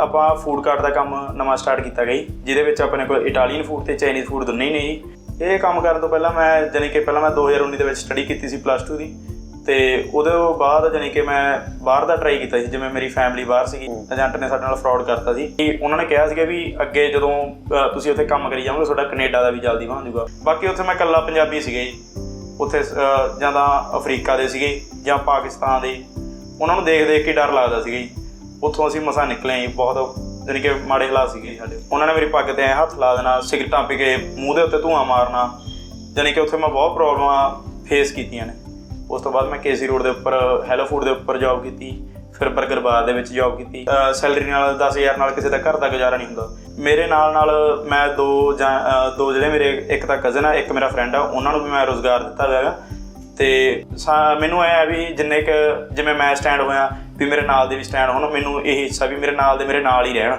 ਆਪਾਂ food cart ਦਾ ਕੰਮ ਨਵਾਂ ਸਟਾਰਟ ਕੀਤਾ ਗਈ ਜਿਹਦੇ ਵਿੱਚ ਆਪਣੇ ਕੋਲ ਇਟਾਲੀਅਨ ਫੂਡ ਤੇ ਚਾਈਨੀਜ਼ ਫੂਡ ਦੋਨੇ ਹੀ ਨੇ ਜੀ। ਇਹ ਕੰਮ ਕਰਨ ਤੋਂ ਪਹਿਲਾਂ ਮੈਂ ਜਾਣੀ ਕਿ ਪਹਿਲਾਂ ਮੈਂ 2019 ਦੇ ਵਿੱਚ ਸਟੱਡੀ ਕੀਤੀ ਸੀ ਪਲੱਸ 2 ਦੀ ਤੇ ਉਹਦੇ ਬਾਅਦ ਜਾਣੀ ਕਿ ਮੈਂ ਬਾਹਰ ਦਾ ਟਰਾਈ ਕੀਤਾ ਸੀ ਜਿਵੇਂ ਮੇਰੀ ਫੈਮਿਲੀ ਬਾਹਰ ਸੀਗੀ ਏਜੰਟ ਨੇ ਸਾਡੇ ਨਾਲ ਫਰਾਡ ਕਰਤਾ ਸੀ। ਕਿ ਉਹਨਾਂ ਨੇ ਕਿਹਾ ਸੀਗਾ ਵੀ ਅੱਗੇ ਜਦੋਂ ਤੁਸੀਂ ਉੱਥੇ ਕੰਮ ਕਰੀ ਜਾਓਗੇ ਤੁਹਾਡਾ ਕੈਨੇਡਾ ਦਾ ਵੀ ਜਲਦੀ ਬਣ ਜਾਊਗਾ। ਬਾਕੀ ਉੱਥੇ ਮੈਂ ਇਕੱਲਾ ਪੰਜਾਬੀ ਸੀਗਾ ਜੀ। ਉੱਥੇ ਅ, ਜਾਂ ਤਾਂ ਅਫਰੀਕਾ ਦੇ ਸੀਗੇ ਜਾਂ ਪਾਕਿਸਤਾਨ ਦੇ। ਉਹਨਾਂ ਨੂੰ ਦੇਖ ਦੇਖ ਕੇ ਡਰ ਲੱਗਦਾ ਸੀਗਾ ਜੀ। ਉੱਥੋਂ ਅਸੀਂ ਮਸਾਂ ਨਿਕਲੇ ਜੀ, ਬਹੁਤ ਯਾਨੀ ਕਿ ਮਾੜੇ ਹਾਲਾਤ ਸੀਗੇ ਸਾਡੇ। ਉਹਨਾਂ ਨੇ ਮੇਰੀ ਪੱਗ ਤੇ ਐਂ ਹੱਥ ਲਾ ਦੇਣਾ, ਸਿਗਰਟਾਂ ਪੀ ਕੇ ਮੂੰਹ ਦੇ ਉੱਤੇ ਧੂਆਂ ਮਾਰਨਾ, ਜਾਣੀ ਕਿ ਉੱਥੇ ਮੈਂ ਬਹੁਤ ਪ੍ਰੋਬਲਮਾਂ ਫੇਸ ਕੀਤੀਆਂ ਨੇ। ਉਸ ਤੋਂ ਬਾਅਦ ਮੈਂ ਕੇਸੀ ਰੋਡ ਦੇ ਉੱਪਰ ਹੈਲੋ ਫੂਡ ਦੇ ਉੱਪਰ ਜੌਬ ਕੀਤੀ, ਫਿਰ 버ਗਰ ਬਾਰ ਦੇ ਵਿੱਚ ਜੌਬ ਕੀਤੀ। ਸੈਲਰੀ ਨਾਲ 10000 ਨਾਲ ਕਿਸੇ ਦਾ ਘਰ ਦਾ ਗੁਜ਼ਾਰਾ ਨਹੀਂ ਹੁੰਦਾ। ਮੇਰੇ ਨਾਲ ਨਾਲ ਮੈਂ ਦੋ ਜਾਂ ਦੋ ਜਿਹੜੇ ਮੇਰੇ, ਇੱਕ ਤਾਂ ਕਜ਼ਨ ਆ, ਇੱਕ ਮੇਰਾ ਫਰੈਂਡ ਆ, ਉਹਨਾਂ ਨੂੰ ਵੀ ਮੈਂ ਰੋਜ਼ਗਾਰ ਦਿੱਤਾ ਹੋਇਆ ਹੈਗਾ। ਤੇ ਸਾ- ਮੈਨੂੰ ਇਹ ਹੈ ਵੀ ਜਿੰਨੇ ਕ, ਜਿਵੇਂ ਮੈਂ ਸਟੈਂਡ ਹੋਇਆ ਵੀ ਮੇਰੇ ਨਾਲ ਦੇ ਵੀ ਸਟੈਂਡ ਹੋਣ, ਮੈਨੂੰ ਇਹ ਹਿੱਸਾ ਵੀ ਮੇਰੇ ਨਾਲ ਦੇ ਮੇਰੇ ਨਾਲ ਹੀ ਰਹਿਣ।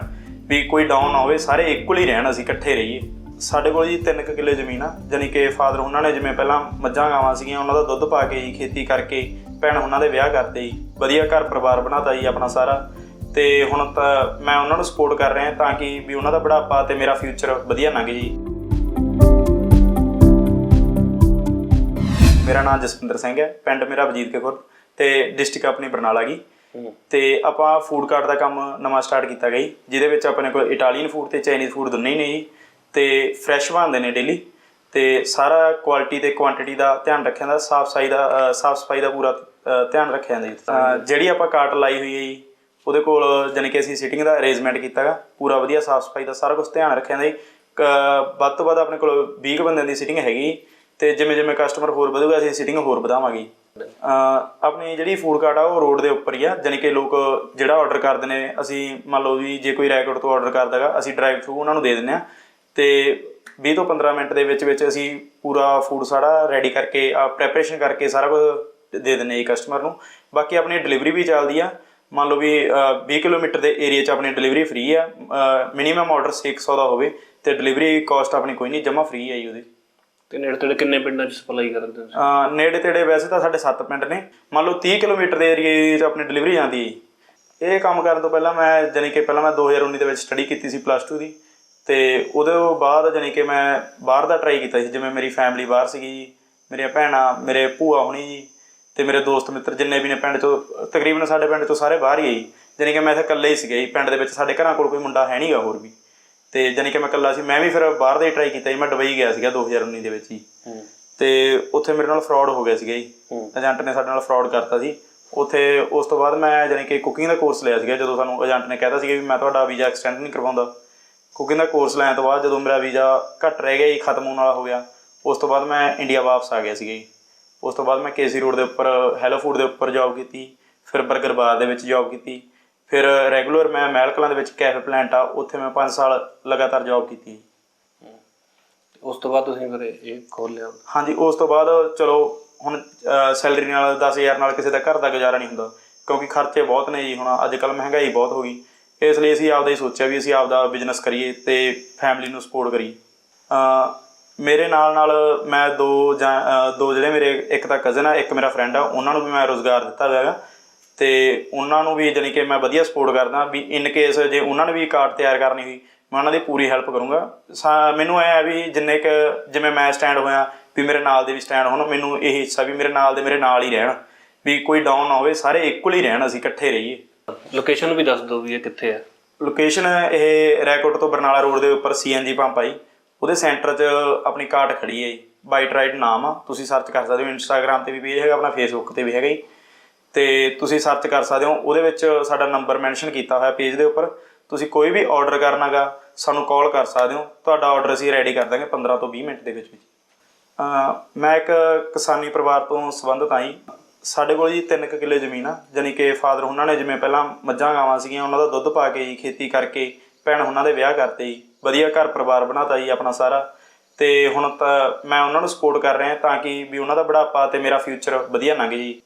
ਵੀ ਕੋਈ ਡਾਊਨ ਨਾ ਹੋਵੇ, ਸਾਰੇ ਇਕੁਅਲ ਹੀ ਰਹਿਣ, ਅਸੀਂ ਇਕੱਠੇ ਰਹੀਏ। ਸਾਡੇ ਕੋਲ ਜੀ 3 ਕਿੱਲੇ ਜ਼ਮੀਨ ਆ, ਜਾਣੀ ਕਿ ਫਾਦਰ ਉਹਨਾਂ ਨੇ ਜਿਵੇਂ ਪਹਿਲਾਂ ਮੱਝਾਂ ਗਾਵਾਂ ਸੀਗੀਆਂ, ਉਹਨਾਂ ਦਾ ਦੁੱਧ ਪਾ ਕੇ ਜੀ ਖੇਤੀ ਕਰਕੇ ਭੈਣ ਉਹਨਾਂ ਦੇ ਵਿਆਹ ਕਰਤੇ ਜੀ। ਵਧੀਆ ਘਰ ਪਰਿਵਾਰ ਬਣਾਤਾ ਜੀ ਆਪਣਾ ਸਾਰਾ। ਤੇ ਹੁਣ ਤਾਂ ਮੈਂ ਉਹਨਾਂ ਨੂੰ ਸਪੋਰਟ ਕਰ ਰਿਹਾ ਤਾਂ ਕਿ ਵੀ ਉਹਨਾਂ ਦਾ ਬੁਢਾਪਾ ਤੇ ਮੇਰਾ ਫਿਊਚਰ ਵਧੀਆ ਲੰਘ ਜੀ ਮੇਰਾ ਨਾਮ ਜਸਪਿੰਦਰ ਸਿੰਘ ਹੈ, ਪਿੰਡ ਮੇਰਾ ਵਜੀਦ ਕੇ ਖੁਰਦ ਤੇ ਡਿਸਟ੍ਰਿਕਟ ਆਪਣੀ ਬਰਨਾਲਾ ਗਈ ਤੇ ਆਪਾਂ ਫੂਡ ਕਾਰਟ ਦਾ ਕੰਮ ਨਵਾਂ ਸਟਾਰਟ ਕੀਤਾ ਗਈ ਜਿਹਦੇ ਵਿੱਚ ਆਪਣੇ ਕੋਲ ਇਟਾਲੀਅਨ ਫੂਡ ਤੇ ਚਾਈਨੀਜ਼ ਫੂਡ ਦੋਨੇ ਹੀ ਨੇ ਜੀ ਤੇ ਫਰੈਸ਼ ਬਣਦੇ ਨੇ ਡੇਲੀ ਤੇ ਸਾਰਾ ਕੁਆਲਿਟੀ ਤੇ ਕੁਆਂਟੀਟੀ ਦਾ ਧਿਆਨ ਰੱਖਿਆ ਜਾਂਦਾ ਸਾਫ਼ ਸਫ਼ਾਈ ਦਾ ਸਾਫ਼ ਸਫ਼ਾਈ ਦਾ ਪੂਰਾ ਧਿਆਨ ਰੱਖਿਆ ਜਾਂਦਾ ਜੀ ਜਿਹੜੀ ਆਪਾਂ ਕਾਰਟ ਲਾਈ ਹੋਈ ਹੈ ਜੀ ਉਹਦੇ ਕੋਲ ਜਾਣੀ ਕਿ ਅਸੀਂ ਸੀਟਿੰਗ ਦਾ ਅਰੇਂਜਮੈਂਟ ਕੀਤਾਗਾ ਪੂਰਾ ਵਧੀਆ ਸਾਫ਼ ਸਫ਼ਾਈ ਦਾ ਸਾਰਾ ਕੁਝ ਧਿਆਨ ਰੱਖਿਆ ਜਾਂਦਾ ਜੀ। ਵੱਧ ਤੋਂ ਵੱਧ ਆਪਣੇ ਕੋਲ 20 ਕੁ ਬੰਦਿਆਂ ਦੀ ਸੀਟਿੰਗ ਹੈਗੀ ਤੇ ਜਿਵੇਂ ਜਿਵੇਂ ਕਸਟਮਰ ਹੋਰ ਵਧੂਗਾ ਅਸੀਂ ਸੀਟਿੰਗ ਹੋਰ ਵਧਾਵਾਂਗੇ ਆਪਣੀ ਜਿਹੜੀ ਫੂਡ ਕਾਰਟ ਆ, ਉਹ ਰੋਡ ਦੇ ਉੱਪਰ ਹੀ ਆ। ਜਾਣੀ ਕਿ ਲੋਕ ਜਿਹੜਾ ਆਰਡਰ ਕਰਦੇ ਨੇ, ਅਸੀਂ ਮੰਨ ਲਓ ਵੀ ਜੇ ਕੋਈ ਰੈਕੋਰਡ ਤੋਂ ਆਰਡਰ ਕਰਦਾਗਾ ਅਸੀਂ ਡਰਾਈਵ ਥਰੂ ਉਹਨਾਂ ਨੂੰ ਦੇ ਦਿੰਦੇ ਆ ਤੇ 20 ਤੋਂ 15 ਮਿੰਟ ਦੇ ਵਿੱਚ ਵਿੱਚ ਅਸੀਂ ਪੂਰਾ ਫੂਡ ਸਾਰਾ ਰੈਡੀ ਕਰਕੇ ਪ੍ਰੈਪਰੇਸ਼ਨ ਕਰਕੇ ਸਾਰਾ ਕੁਝ ਦੇ ਦਿੰਦੇ ਜੀ ਕਸਟਮਰ ਨੂੰ। ਬਾਕੀ ਆਪਣੀ ਡਿਲੀਵਰੀ ਵੀ ਚੱਲਦੀ ਆ। ਮੰਨ ਲਓ ਵੀ 20 ਕਿਲੋਮੀਟਰ ਦੇ ਏਰੀਆ 'ਚ ਆਪਣੀ ਡਿਲੀਵਰੀ ਫ੍ਰੀ ਆ। ਮਿਨੀਮਮ ਆਰਡਰ 600 ਦਾ ਹੋਵੇ ਤੇ ਡਿਲੀਵਰੀ ਕਾਸਟ ਆਪਣੀ ਕੋਈ ਨਹੀਂ ਜਮਾ ਫ੍ਰੀ ਹੈ ਜੀ ਉਹਦੀ। ਤੇ ਨੇੜੇ ਤੇੜੇ ਕਿੰਨੇ ਪਿੰਡਾਂ 'ਚ ਸਪਲਾਈ ਕਰਦੇ ਹੋ ਅਹ ਨੇੜੇ ਤੇੜੇ ਵੈਸੇ ਤਾਂ ਸਾਡੇ 7 ਪਿੰਡ ਨੇ। ਮੰਨ ਲਓ 30 ਕਿਲੋਮੀਟਰ ਦੇ ਏਰੀਏ 'ਚ ਆਪਣੀ ਡਿਲੀਵਰੀ ਜਾਂਦੀ ਹੈ। ਜੀ। ਇਹ ਕੰਮ ਕਰਨ ਤੋਂ ਪਹਿਲਾਂ ਮੈਂ, ਜਾਣੀ ਕਿ ਪਹਿਲਾਂ ਮੈਂ 2019 ਦੇ ਵਿੱਚ ਸਟੱਡੀ ਕੀਤੀ ਸੀ ਪਲੱਸ 2 ਦੀ। ਤੇ ਉਹਦੇ ਬਾਅਦ ਜਾਣੀ ਕਿ ਮੈਂ ਬਾਹਰ ਦਾ ਟਰਾਈ ਕੀਤਾ ਸੀ। ਜਿਵੇਂ ਮੇਰੀ ਫੈਮਿਲੀ ਬਾਹਰ ਸੀਗੀ ਜੀ ਮੇਰੀਆਂ ਭੈਣਾਂ, ਮੇਰੇ ਭੂਆ ਹੁਣੀ ਜੀ, ਤੇ ਮੇਰੇ ਦੋਸਤ ਮਿੱਤਰ ਜਿੰਨੇ ਵੀ ਨੇ ਪਿੰਡ 'ਚੋਂ, ਤਕਰੀਬਨ ਸਾਡੇ ਪਿੰਡ 'ਚੋਂ ਸਾਰੇ ਬਾਹਰ ਹੀ ਆਈ ਜੀ ਜਾਣੀ ਕਿ ਮੈਂ ਇੱਥੇ ਇਕੱਲੇ ਹੀ ਸੀਗਾ ਜੀ। ਪਿੰਡ ਦੇ ਵਿੱਚ ਸਾਡੇ ਘਰਾਂ ਕੋਲ ਕੋਈ ਮੁੰਡਾ ਹੈ ਨਹੀਂਗਾ ਹੋਰ ਵੀ। ਤੇ ਜਾਣੀ ਕਿ ਮੈਂ ਇਕੱਲਾ ਸੀ ਮੈਂ ਵੀ ਫਿਰ ਬਾਹਰ ਦਾ ਹੀ ਟਰਾਈ ਕੀਤਾ ਜੀ ਮੈਂ ਦੁਬਈ ਗਿਆ ਸੀਗਾ 2019 ਦੇ ਵਿੱਚ ਹੀ। ਤੇ ਉੱਥੇ ਮੇਰੇ ਨਾਲ ਫਰਾਡ ਹੋ ਗਿਆ ਸੀਗਾ ਜੀ। ਏਜੰਟ ਨੇ ਸਾਡੇ ਨਾਲ ਫਰਾਡ ਕਰਤਾ ਸੀ ਉੱਥੇ ਉਸ ਤੋਂ ਬਾਅਦ ਮੈਂ ਜਾਣੀ ਕਿ ਕੁਕਿੰਗ ਦਾ ਕੋਰਸ ਲਿਆ ਸੀਗਾ ਜਦੋਂ ਸਾਨੂੰ ਏਜੰਟ ਨੇ ਕਹਿਤਾ ਸੀਗਾ ਵੀ ਮੈਂ ਤੁਹਾਡਾ ਵੀਜ਼ਾ ਐਕਸਟੈਂਡ ਨਹੀਂ ਕਰਵਾਉਂਦਾ। ਕੁਕਿੰਗ ਦਾ ਕੋਰਸ ਲੈਣ ਤੋਂ ਬਾਅਦ ਜਦੋਂ ਮੇਰਾ ਵੀਜ਼ਾ ਘੱਟ ਰਹਿ ਗਿਆ ਜੀ ਖਤਮ ਹੋਣ ਵਾਲਾ ਹੋ ਗਿਆ ਉਸ ਤੋਂ ਬਾਅਦ ਮੈਂ ਇੰਡੀਆ ਵਾਪਸ ਆ ਗਿਆ ਸੀਗਾ ਜੀ। ਉਸ ਤੋਂ ਬਾਅਦ ਮੈਂ ਕੇਸੀ ਰੋਡ ਦੇ ਉੱਪਰ ਹੈਲੋ ਫੂਡ ਦੇ ਉੱਪਰ ਜੌਬ ਕੀਤੀ ਫਿਰ 버ਗਰ ਬਾਰ ਦੇ ਵਿੱਚ ਜੌਬ ਕੀਤੀ। ਫਿਰ ਰੈਗੂਲਰ ਮੈਂ ਮਹਿਲ ਕਲਾਂ ਦੇ ਵਿੱਚ ਕੈਫੇ ਪਲਾਂਟ ਆ ਉੱਥੇ ਮੈਂ 5 ਸਾਲ ਲਗਾਤਾਰ ਜੌਬ ਕੀਤੀ ਉਸ ਤੋਂ ਬਾਅਦ ਤੁਸੀਂ ਫਿਰ ਇਹ ਖੋਲ ਲਿਆ ਹਾਂਜੀ ਉਸ ਤੋਂ ਬਾਅਦ ਚਲੋ ਹੁਣ ਸੈਲਰੀ ਨਾਲ 10000 ਨਾਲ ਕਿਸੇ ਦਾ ਘਰ ਦਾ ਗੁਜ਼ਾਰਾ ਨਹੀਂ ਹੁੰਦਾ ਕਿਉਂਕਿ ਖਰਚੇ ਬਹੁਤ ਨੇ ਜੀ ਹੁਣ ਅੱਜ ਕੱਲ ਮਹਿੰਗਾਈ ਬਹੁਤ ਹੋ ਗਈ। ਇਸ ਲਈ ਅਸੀਂ ਆਪਦਾ ਹੀ ਸੋਚਿਆ ਵੀ ਅਸੀਂ ਆਪਦਾ ਬਿਜ਼ਨਸ ਕਰੀਏ ਤੇ ਫੈਮਿਲੀ ਨੂੰ ਸਪੋਰਟ ਕਰੀਏ। ਮੇਰੇ ਨਾਲ ਨਾਲ ਮੈਂ ਦੋ ਜਾਂ ਦੋ ਜਿਹੜੇ ਮੇਰੇ ਇੱਕ ਤਾਂ ਕਜ਼ਨ ਆ ਇੱਕ ਮੇਰਾ ਫਰੈਂਡ ਆ ਉਹਨਾਂ ਨੂੰ ਵੀ ਮੈਂ ਰੋਜ਼ਗਾਰ ਦਿੱਤਾ ਹੋਇਆ ਹੈਗਾ। ਤੇ ਉਹਨਾਂ ਨੂੰ ਵੀ ਜਾਣੀ ਕਿ ਮੈਂ ਵਧੀਆ ਸਪੋਰਟ ਕਰਦਾ ਵੀ ਇਨ ਕੇਸ ਜੇ ਉਹਨਾਂ ਨੇ ਵੀ ਕਾਰਡ ਤਿਆਰ ਕਰਨੀ ਹੋਈ ਮੈਂ ਉਹਨਾਂ ਦੀ ਪੂਰੀ ਹੈਲਪ ਕਰੂੰਗਾ। ਮੈਨੂੰ ਐ ਹੈ ਵੀ ਜਿੰਨੇ ਕ ਜਿਵੇਂ ਮੈਂ ਸਟੈਂਡ ਹੋਇਆ ਵੀ ਮੇਰੇ ਨਾਲ ਦੇ ਵੀ ਸਟੈਂਡ ਹੋਣ ਮੈਨੂੰ ਇਹ ਹਿੱਸਾ ਵੀ ਮੇਰੇ ਨਾਲ ਦੇ ਮੇਰੇ ਨਾਲ ਹੀ ਰਹਿਣ ਵੀ ਕੋਈ ਡਾਊਨ ਨਾ ਹੋਵੇ ਸਾਰੇ ਇਕੁਅਲ ਹੀ ਰਹਿਣ ਅਸੀਂ ਇਕੱਠੇ ਰਹੀਏ। ਲੋਕੇਸ਼ਨ ਵੀ ਦੱਸ ਦਿਓ ਵੀ ਇਹ ਕਿੱਥੇ ਹੈ ਲੋਕੇਸ਼ਨ ਇਹ ਰੈਕੋਰਡ ਤੋਂ ਬਰਨਾਲਾ ਰੋਡ ਦੇ ਉੱਪਰ ਸੀਐਨਜੀ ਪੰਪ ਆਈ ਉਹਦੇ ਸੈਂਟਰ 'ਚ ਆਪਣੀ ਕਾਰਟ ਖੜੀ ਹੈ ਜੀ। ਬਾਈਟ ਰਾਈਡ ਨਾਮ ਆ ਤੁਸੀਂ ਸਰਚ ਕਰ ਸਕਦੇ ਹੋ ਇੰਸਟਾਗ੍ਰam ਤੇ ਵੀ ਪੇਜ ਹੈਗਾ ਆਪਣਾ ਫੇਸਬੁੱਕ ਤੇ ਵੀ ਹੈਗਾ ਜੀ। ਤੇ ਤੁਸੀਂ ਸਰਚ ਕਰ ਸਕਦੇ ਹੋ। ਉਹਦੇ ਵਿੱਚ ਸਾਡਾ ਨੰਬਰ ਮੈਂਸ਼ਨ ਕੀਤਾ ਹੋਇਆ ਪੇਜ ਦੇ ਉੱਪਰ। ਤੁਸੀਂ ਕੋਈ ਵੀ ਆਰਡਰ ਕਰਨਾਗਾ, ਸਾਨੂੰ ਕਾਲ ਕਰ ਸਕਦੇ ਹੋ। ਤੁਹਾਡਾ ਆਰਡਰ ਅਸੀਂ ਰੈਡੀ ਕਰ ਦਾਂਗੇ 15 ਤੋਂ 20 ਮਿੰਟ ਦੇ ਵਿੱਚ ਵਿੱਚ। ਮੈਂ ਇੱਕ ਕਿਸਾਨੀ ਪਰਿਵਾਰ ਤੋਂ ਸੰਬੰਧਿਤ ਹਾਂ ਜੀ। ਸਾਡੇ ਕੋਲ ਜੀ 3 ਕਿੱਲੇ ਜ਼ਮੀਨ ਆ। ਜਾਣੀ ਕਿ ਫਾਦਰ ਉਹਨਾਂ ਨੇ ਜਿਵੇਂ ਪਹਿਲਾਂ ਮੱਝਾਂ ਗਾਵਾਂ ਸੀਗੀਆਂ, ਉਹਨਾਂ ਦਾ ਦੁੱਧ ਪਾ ਕੇ ਜੀ ਖੇਤੀ ਕਰਕੇ ਭੈਣ ਉਹਨਾਂ ਦੇ ਵਿਆਹ ਕਰਤੇ ਜੀ। ਵਧੀਆ ਘਰ ਪਰਿਵਾਰ ਬਣਾਤਾ ਜੀ ਆਪਣਾ ਸਾਰਾ। ਤੇ ਹੁਣ ਤਾਂ ਮੈਂ ਉਹਨਾਂ ਨੂੰ ਸਪੋਰਟ ਕਰ ਰਿਹਾ ਤਾਂ ਕਿ ਵੀ ਉਹਨਾਂ ਦਾ ਬੁਢਾਪਾ ਤੇ ਮੇਰਾ ਫਿਊਚਰ ਵਧੀਆ ਲੰਘੇ ਜੀ।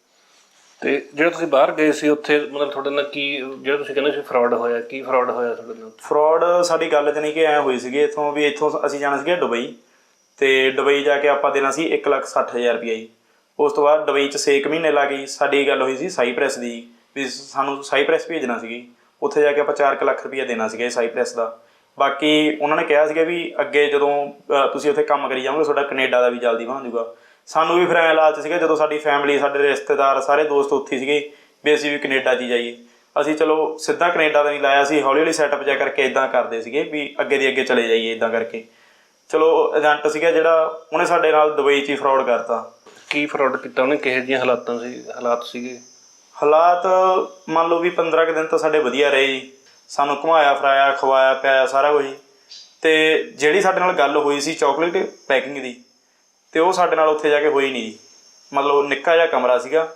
ਤੇ ਜਿਹੜਾ ਤੁਸੀਂ ਬਾਹਰ ਗਏ ਸੀ ਉੱਥੇ, ਮਤਲਬ ਤੁਹਾਡੇ ਨਾਲ ਕੀ, ਜਿਹੜਾ ਤੁਸੀਂ ਕਹਿੰਦੇ ਸੀ ਫਰਾਡ ਹੋਇਆ, ਕੀ ਫਰਾਡ ਹੋਇਆ ਤੁਹਾਡੇ ਨਾਲ? ਫਰਾਡ ਸਾਡੀ ਗੱਲ ਜਾਣੀ ਕਿ ਐ ਹੋਈ ਸੀਗੀ, ਇੱਥੋਂ ਵੀ ਇੱਥੋਂ ਅਸੀਂ ਜਾਣਾ ਸੀਗਾ ਦੁਬਈ, ਤੇ ਦੁਬਈ ਜਾ ਕੇ ਆਪਾਂ ਦੇਣਾ ਸੀ 160000 ਰੁਪਏ ਜੀ। ਉਸ ਤੋਂ ਬਾਅਦ ਦੁਬਈ ਚ 6 ਮਹੀਨੇ ਲਾ ਗਈ ਸਾਡੀ ਗੱਲ ਹੋਈ ਸੀ ਸਾਈਪ੍ਰੈਸ ਦੀ, ਵੀ ਸਾਨੂੰ ਸਾਈਪ੍ਰੈਸ ਭੇਜਣਾ ਸੀਗੀ। ਉੱਥੇ ਜਾ ਕੇ ਆਪਾਂ 4 ਲੱਖ ਰੁਪਏ ਦੇਣਾ ਸੀਗਾ ਸਾਈਪ੍ਰੈਸ ਦਾ। ਬਾਕੀ ਉਹਨਾਂ ਨੇ ਕਿਹਾ ਸੀਗਾ ਵੀ ਅੱਗੇ ਜਦੋਂ ਤੁਸੀਂ ਉੱਥੇ ਕੰਮ ਕਰੀ ਜਾਓਗੇ ਤੁਹਾਡਾ ਕੈਨੇਡਾ ਦਾ ਵੀ ਜਲਦੀ ਬਣ ਜਾਊਗਾ। ਸਾਨੂੰ ਵੀ ਫਿਰ ਐਂ ਲਾਲਚ ਸੀਗਾ ਜਦੋਂ ਸਾਡੀ ਫੈਮਿਲੀ ਸਾਡੇ ਰਿਸ਼ਤੇਦਾਰ ਸਾਰੇ ਦੋਸਤ ਉੱਥੇ ਸੀਗੇ ਵੀ ਅਸੀਂ ਵੀ ਕੈਨੇਡਾ 'ਚ ਹੀ ਜਾਈਏ। ਅਸੀਂ ਚਲੋ ਸਿੱਧਾ ਕੈਨੇਡਾ ਦਾ ਨਹੀਂ ਲਾਇਆ ਸੀ ਹੌਲੀ ਹੌਲੀ ਸੈਟਅਪ ਜਿਹਾ ਕਰਕੇ ਇਦਾਂ ਕਰਦੇ ਸੀਗੇ ਵੀ ਅੱਗੇ ਦੀ ਅੱਗੇ ਚਲੇ ਜਾਈਏ ਇਦਾਂ ਕਰਕੇ। ਚਲੋ ਏਜੰਟ ਸੀਗਾ ਜਿਹੜਾ ਉਹਨੇ ਸਾਡੇ ਨਾਲ ਦੁਬਈ 'ਚ ਹੀ ਫਰਾਡ ਕਰਤਾ। ਕੀ ਫਰਾਡ ਕੀਤਾ ਉਹਨੇ? ਕਿਹੋ ਜਿਹੀਆਂ ਹਾਲਾਤਾਂ ਸੀ ਹਾਲਾਤ ਸੀਗੇ? ਹਾਲਾਤ ਮੰਨ ਲਓ ਵੀ 15 ਕੁ ਦਿਨ ਤਾਂ ਸਾਡੇ ਵਧੀਆ ਰਹੇ ਜੀ। ਸਾਨੂੰ ਘੁਮਾਇਆ ਫਰਾਇਆ ਖਵਾਇਆ ਪਿਆਇਆ ਸਾਰਾ ਕੁਝ। ਤੇ ਜਿਹੜੀ ਸਾਡੇ ਨਾਲ ਗੱਲ ਹੋਈ ਸੀ ਚਾਕਲੇਟ ਪੈਕਿੰਗ ਦੀ ਤੇ ਉਹ ਸਾਡੇ ਨਾਲ ਉੱਥੇ ਜਾ ਕੇ ਹੋਈ ਨਹੀਂ ਜੀ। ਮਤਲਬ ਨਿੱਕਾ ਜਿਹਾ ਕਮਰਾ ਸੀਗਾ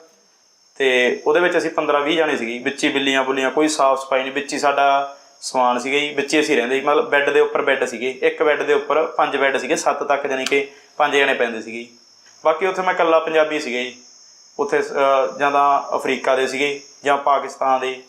ਤੇ ਉਹਦੇ ਵਿੱਚ ਅਸੀਂ 15 20 ਜਾਣੇ ਸੀਗੇ ਵਿੱਚ ਹੀ ਬਿੱਲੀਆਂ ਬੁੱਲੀਆਂ ਕੋਈ ਸਾਫ਼ ਸਫ਼ਾਈ ਨਹੀਂ। ਵਿੱਚ ਹੀ ਸਾਡਾ ਸਮਾਨ ਸੀਗਾ ਜੀ। ਵਿੱਚ ਹੀ ਅਸੀਂ ਰਹਿੰਦੇ ਸੀ। ਮਤਲਬ ਬੈੱਡ ਦੇ ਉੱਪਰ ਬੈੱਡ ਸੀਗੇ। ਇੱਕ ਬੈੱਡ ਦੇ ਉੱਪਰ ਪੰਜ ਬੈੱਡ ਸੀਗੇ ਸੱਤ ਤੱਕ ਜਾਣੀ ਕਿ ਪੰਜ ਜਣੇ ਪੈਂਦੇ ਸੀਗੇ ਜੀ। ਬਾਕੀ ਉੱਥੇ ਮੈਂ ਇਕੱਲਾ ਪੰਜਾਬੀ ਸੀਗਾ ਜੀ। ਉੱਥੇ ਅਹ, ਜਾਂ ਤਾਂ ਅਫਰੀਕਾ ਦੇ ਸੀਗੇ ਜਾਂ ਪਾਕਿਸਤਾਨ ਦੇ।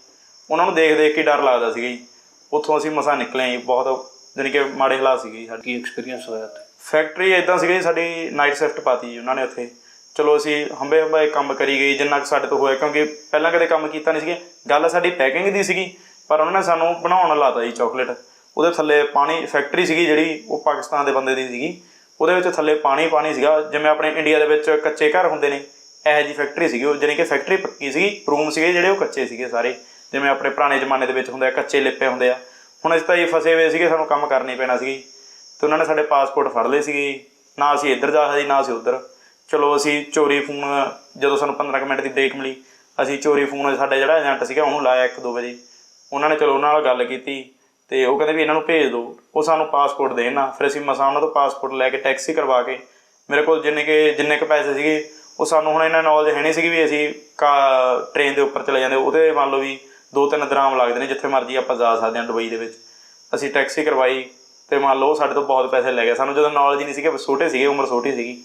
ਉਹਨਾਂ ਨੂੰ ਦੇਖ ਦੇਖ ਕੇ ਡਰ ਲੱਗਦਾ ਸੀਗਾ ਜੀ। ਉੱਥੋਂ ਅਸੀਂ ਮਸਾਂ ਨਿਕਲੇ ਜੀ। ਬਹੁਤ ਜਾਣੀ ਕਿ ਮਾੜੇ ਹਾਲਾਤ ਸੀਗੇ ਜੀ ਸਾਡੇ। ਐਕਸਪੀਰੀਅੰਸ ਹੋਇਆ ਤੇ ਫੈਕਟਰੀ ਇਦਾਂ ਸੀਗੀ ਜੀ, ਸਾਡੀ ਨਾਈਟ ਸ਼ਿਫਟ ਪਾਤੀ ਜੀ ਉਹਨਾਂ ਨੇ ਉੱਥੇ। ਚਲੋ ਅਸੀਂ ਹੰਬੇ ਹੰਬੇ ਕੰਮ ਕਰੀ ਗਈ ਜਿੰਨਾ ਕੁ ਸਾਡੇ ਤੋਂ ਹੋਇਆ ਕਿਉਂਕਿ ਪਹਿਲਾਂ ਕਦੇ ਕੰਮ ਕੀਤਾ ਨਹੀਂ ਸੀਗੇ। ਗੱਲ ਸਾਡੀ ਪੈਕਿੰਗ ਦੀ ਸੀਗੀ ਪਰ ਉਹਨਾਂ ਨੇ ਸਾਨੂੰ ਬਣਾਉਣ ਲਾਤਾ ਜੀ ਚਾਕਲੇਟ ਉਹਦੇ ਥੱਲੇ ਪਾਣੀ ਫੈਕਟਰੀ ਸੀਗੀ ਜਿਹੜੀ ਉਹ ਪਾਕਿਸਤਾਨ ਦੇ ਬੰਦੇ ਦੀ ਸੀਗੀ। ਉਹਦੇ ਵਿੱਚ ਥੱਲੇ ਪਾਣੀ ਪਾਣੀ ਸੀਗਾ ਜਿਵੇਂ ਆਪਣੇ ਇੰਡੀਆ ਦੇ ਵਿੱਚ ਕੱਚੇ ਘਰ ਹੁੰਦੇ ਨੇ ਇਹੋ ਜੀ ਫੈਕਟਰੀ ਸੀਗੀ ਉਹ। ਜਾਣੀ ਕਿ ਫੈਕਟਰੀ ਪੱਕੀ ਸੀਗੀ ਰੂਮ ਸੀਗੇ ਜਿਹੜੇ ਉਹ ਕੱਚੇ ਸੀਗੇ ਸਾਰੇ। ਜਿਵੇਂ ਆਪਣੇ ਪੁਰਾਣੇ ਜ਼ਮਾਨੇ ਦੇ ਵਿੱਚ ਹੁੰਦੇ ਆ ਕੱਚੇ ਲਿਪੇ ਹੁੰਦੇ ਆ। ਹੁਣ ਅਸੀਂ ਤਾਂ ਇਹ ਫਸੇ ਹੋਏ ਸੀਗੇ ਸਾਨੂੰ ਕੰਮ ਕਰਨੀ ਪੈਣਾ ਸੀ ਤੇ ਉਹਨਾਂ ਨੇ ਸਾਡੇ ਪਾਸਪੋਰਟ ਫੜ ਲਏ ਸੀਗੇ ਨਾ ਅਸੀਂ ਇੱਧਰ ਜਾ ਸਕਦੇ, ਨਾ ਅਸੀਂ ਉੱਧਰ। ਚਲੋ ਅਸੀਂ ਚੋਰੀ ਫੋਨ, ਜਦੋਂ ਸਾਨੂੰ 15 ਕੁ ਮਿੰਟ ਦੀ ਬ੍ਰੇਕ ਮਿਲੀ, ਅਸੀਂ ਚੋਰੀ ਫੋਨ ਸਾਡਾ ਜਿਹੜਾ ਏਜੰਟ ਸੀਗਾ ਉਹਨੂੰ ਲਾਇਆ 1-2 ਵਜੇ। ਉਹਨਾਂ ਨੇ ਚਲੋ ਉਹਨਾਂ ਨਾਲ ਗੱਲ ਕੀਤੀ ਤੇ ਉਹ ਕਹਿੰਦੇ ਵੀ ਇਹਨਾਂ ਨੂੰ ਭੇਜ ਦਿਓ ਉਹ ਸਾਨੂੰ ਪਾਸਪੋਰਟ ਦੇਣ ਨਾ। ਫਿਰ ਅਸੀਂ ਮਸਾਂ ਉਹਨਾਂ ਤੋਂ ਪਾਸਪੋਰਟ ਲੈ ਕੇ ਟੈਕਸੀ ਕਰਵਾ ਕੇ, ਮੇਰੇ ਕੋਲ ਜਿੰਨੇ ਕਿ, ਜਿੰਨੇ ਕ ਪੈਸੇ ਸੀਗੇ, ਉਹ ਸਾਨੂੰ ਹੁਣ ਇਹਨਾਂ ਨੌਲੇਜ ਹੈ ਨਹੀਂ ਸੀਗੀ ਵੀ ਅਸੀਂ ਕਾ ਟ੍ਰੇਨ ਦੇ ਉੱਪਰ ਚਲੇ ਜਾਂਦੇ। ਉਹਦੇ ਮੰਨ ਲਓ ਵੀ 2-3 ਦਰਾਮ ਲੱਗਦੇ ਨੇ, ਜਿੱਥੇ ਮਰਜ਼ੀ ਆਪਾਂ ਜਾ ਸਕਦੇ ਹਾਂ ਦੁਬਈ ਦੇ ਵਿੱਚ। ਅਸੀਂ ਟੈਕਸੀ ਕਰਵਾਈ। ਤੇ ਮੰਨ ਲਓ ਸਾਡੇ ਤੋਂ ਬਹੁਤ ਪੈਸੇ ਲੈ ਗਏ। ਸਾਨੂੰ ਜਦੋਂ ਨੌਲੇਜ ਨਹੀਂ ਸੀਗੇ ਛੋਟੇ ਸੀਗੇ ਉਮਰ ਛੋਟੀ ਸੀਗੀ।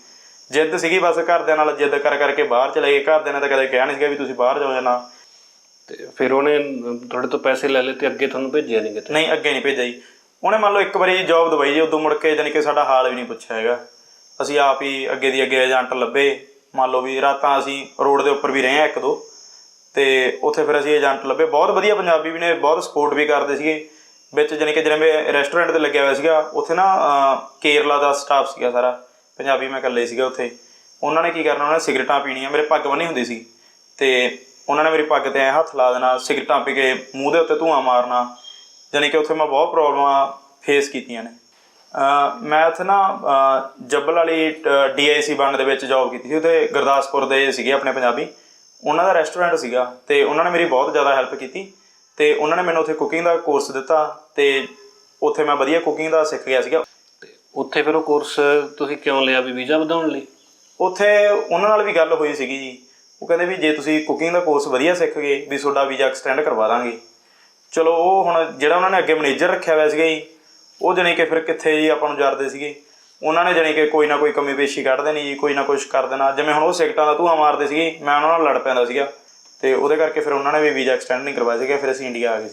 ਜਿੱਦ ਸੀਗੀ ਬਸ ਘਰਦਿਆਂ ਨਾਲ ਜਿੱਦ ਕਰ ਕਰਕੇ ਬਾਹਰ ਚਲੇ ਗਏ। ਘਰਦਿਆਂ ਨੇ ਤਾਂ ਕਦੇ ਕਿਹਾ ਨਹੀਂ ਸੀਗਾ ਵੀ ਤੁਸੀਂ ਬਾਹਰ ਜਾਓ ਜਾਂ ਨਾ। ਤੇ ਫਿਰ ਉਹਨੇ ਤੁਹਾਡੇ ਤੋਂ ਪੈਸੇ ਲੈ ਲਏ ਤੇ ਅੱਗੇ ਤੁਹਾਨੂੰ ਭੇਜਿਆ ਨਹੀਂ ਕਿਤੇ? ਨਹੀਂ ਅੱਗੇ ਨਹੀਂ ਭੇਜਿਆ ਜੀ। ਉਹਨੇ ਮੰਨ ਲਓ ਇੱਕ ਵਾਰੀ ਜੌਬ ਦਵਾਈ ਜੀ ਉਦੋਂ ਮੁੜ ਕੇ ਜਾਣੀ ਕਿ ਸਾਡਾ ਹਾਲ ਵੀ ਨਹੀਂ ਪੁੱਛਿਆ ਹੈਗਾ। ਅਸੀਂ ਆਪ ਹੀ ਅੱਗੇ ਦੀ ਅੱਗੇ ਏਜੰਟ ਲੱਭੇ। ਮੰਨ ਲਓ ਵੀ ਰਾਤਾਂ ਅਸੀਂ ਰੋਡ ਦੇ ਉੱਪਰ ਵੀ ਰਹੇ ਆ ਇੱਕ ਦੋ। ਤੇ ਉੱਥੇ ਫਿਰ ਅਸੀਂ ਏਜੰਟ ਲੱਭੇ। ਬਹੁਤ ਵਧੀਆ ਪੰਜਾਬੀ ਵੀ ਨੇ ਬਹੁਤ ਸਪੋਰਟ ਵੀ ਕਰਦੇ ਸੀਗੇ। ਵਿੱਚ ਜਾਣੀ ਕਿ ਜਿਵੇਂ ਰੈਸਟੋਰੈਂਟ ਤੇ ਲੱਗਿਆ ਹੋਇਆ ਸੀਗਾ, ਉੱਥੇ ਨਾ ਕੇਰਲਾ ਦਾ ਸਟਾਫ ਸੀਗਾ ਸਾਰਾ। ਪੰਜਾਬੀ ਮੈਂ ਇਕੱਲੇ ਸੀਗਾ ਉੱਥੇ। ਉਹਨਾਂ ਨੇ ਕੀ ਕਰਨਾ, ਉਹਨਾਂ ਨੇ ਸਿਗਰਟਾਂ ਪੀਣੀਆਂ, ਮੇਰੇ ਪੱਗ ਬੰਨੀ ਹੁੰਦੀ ਸੀ। ਤੇ ਉਹਨਾਂ ਨੇ ਮੇਰੀ ਪੱਗ ਤੇ ਐਂ ਹੱਥ ਲਾ ਦੇਣਾ, ਸਿਗਰਟਾਂ ਪੀ ਕੇ ਮੂੰਹ ਦੇ ਉੱਤੇ ਧੂਆਂ ਮਾਰਨਾ, ਜਾਣੀ ਕਿ ਉੱਥੇ ਮੈਂ ਬਹੁਤ ਪ੍ਰੋਬਲਮਾਂ ਫੇਸ ਕੀਤੀਆਂ ਨੇ। ਮੈਂ ਉੱਥੇ ਨਾ ਜੱਬਲ ਵਾਲੀ ਡੀਆਈਸੀ ਬੰਡ ਦੇ ਵਿੱਚ ਜੌਬ ਕੀਤੀ ਸੀ। ਉੱਥੇ ਗੁਰਦਾਸਪੁਰ ਦੇ ਸੀਗੇ ਆਪਣੇ ਪੰਜਾਬੀ। ਉਹਨਾਂ ਦਾ ਰੈਸਟੋਰੈਂਟ ਸੀਗਾ ਤੇ ਉਹਨਾਂ ਨੇ ਮੇਰੀ ਬਹੁਤ ਜ਼ਿਆਦਾ ਹੈਲਪ ਕੀਤੀ। ਤੇ ਉਹਨਾਂ ਨੇ ਮੈਨੂੰ ਉੱਥੇ ਕੁਕਿੰਗ ਦਾ ਕੋਰਸ ਦਿੱਤਾ ਤੇ ਉੱਥੇ ਮੈਂ ਵਧੀਆ ਕੁਕਿੰਗ ਦਾ ਸਿੱਖ ਗਿਆ ਸੀਗਾ। ਤੇ ਉੱਥੇ ਫਿਰ ਉਹ ਕੋਰਸ ਤੁਸੀਂ ਕਿਉਂ ਲਿਆ ਵੀ ਵੀਜ਼ਾ ਵਧਾਉਣ ਲਈ? ਉੱਥੇ ਉਹਨਾਂ ਨਾਲ ਵੀ ਗੱਲ ਹੋਈ ਸੀਗੀ ਜੀ। ਉਹ ਕਹਿੰਦੇ ਵੀ ਜੇ ਤੁਸੀਂ ਕੁਕਿੰਗ ਦਾ ਕੋਰਸ ਵਧੀਆ ਸਿੱਖ ਗਏ ਵੀ ਤੁਹਾਡਾ ਵੀਜ਼ਾ ਐਕਸਟੈਂਡ ਕਰਵਾ ਦਾਂਗੇ। ਚਲੋ ਉਹ ਹੁਣ ਜਿਹੜਾ ਉਹਨਾਂ ਨੇ ਅੱਗੇ ਮੈਨੇਜਰ ਰੱਖਿਆ ਹੋਇਆ ਸੀਗਾ ਜੀ ਉਹ ਜਾਣੀ ਕਿ ਫਿਰ ਕਿੱਥੇ ਜੀ ਆਪਾਂ ਨੂੰ ਜਰਦੇ ਸੀਗੇ। ਉਹਨਾਂ ਨੇ ਜਾਣੀ ਕਿ ਕੋਈ ਨਾ ਕੋਈ ਕਮੀ ਪੇਸ਼ੀ ਕੱਢ ਦੇਣੀ ਜੀ ਕੋਈ ਨਾ ਕੁਝ ਕਰ ਦੇਣਾ। ਜਿਵੇਂ ਹੁਣ ਉਹ ਸਿਗਟਾਂ ਦਾ ਧੂਆਂ ਮਾਰਦੇ ਸੀਗੇ ਮੈਂ ਉਹਨਾਂ ਨਾਲ ਲੜ ਪੈਂਦਾ ਸੀਗਾ। ਤੇ ਉਹਦੇ ਕਰਕੇ ਫਿਰ ਉਹਨਾਂ ਨੇ ਵੀ ਵੀਜ਼ਾ ਐਕਸਟੈਂਡ ਨਹੀਂ ਕਰਵਾਇਆ ਸੀਗਾ, ਫਿਰ ਅਸੀਂ ਇੰਡੀਆ ਆ ਗਏ ਸੀ।